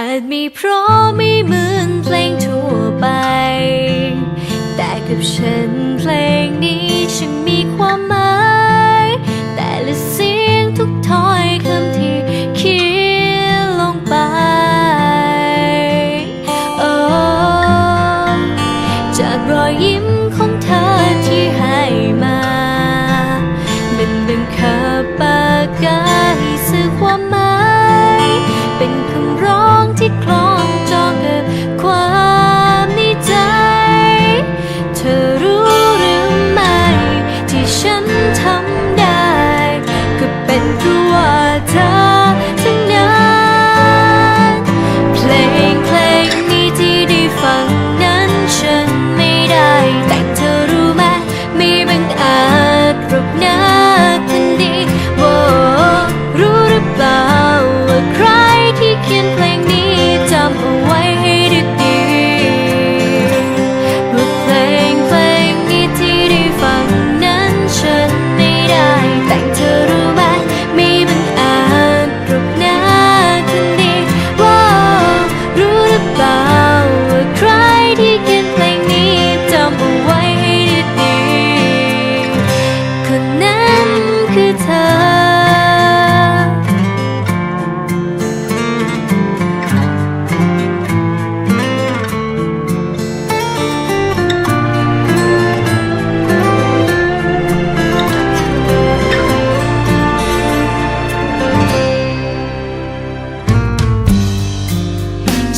อาจม่เพราะไม่เหมือนเพลงทั่วไป แต่กับฉันเพลงนี้ฉันมีความหมาย แต่ละเสียงทุกถ้อยคำที่เขียนลงไปโอ้จากรอยยิ้มของเธอ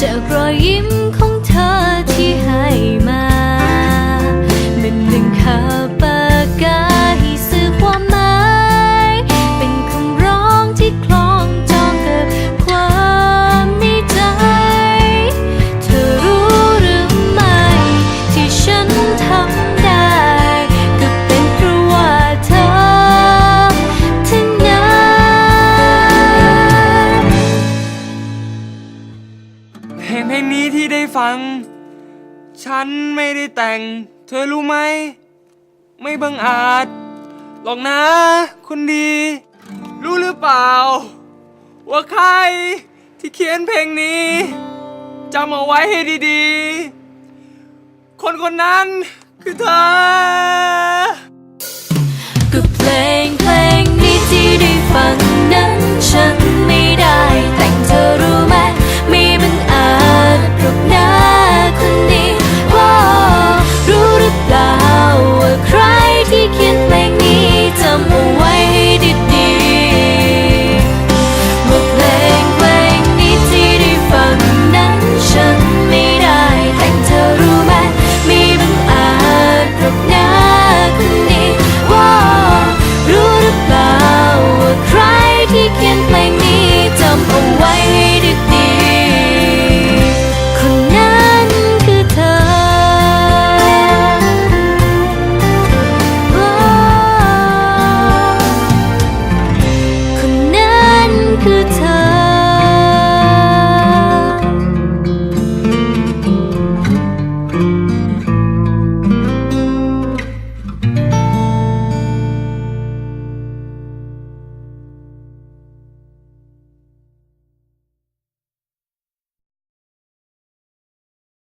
จากรอยยิ้มของ ลงเพลงนี้ที่ได้ฟัง ฉันไม่ได้แต่ง เธอรู้ไหม ไม่บังอาจ หรอกนะ คนดี รู้หรือเปล่า ว่าใครที่เขียนเพลงนี้จำเอาไว้ให้ดีๆ คนคนนั้นคือเธอ ก็เพลง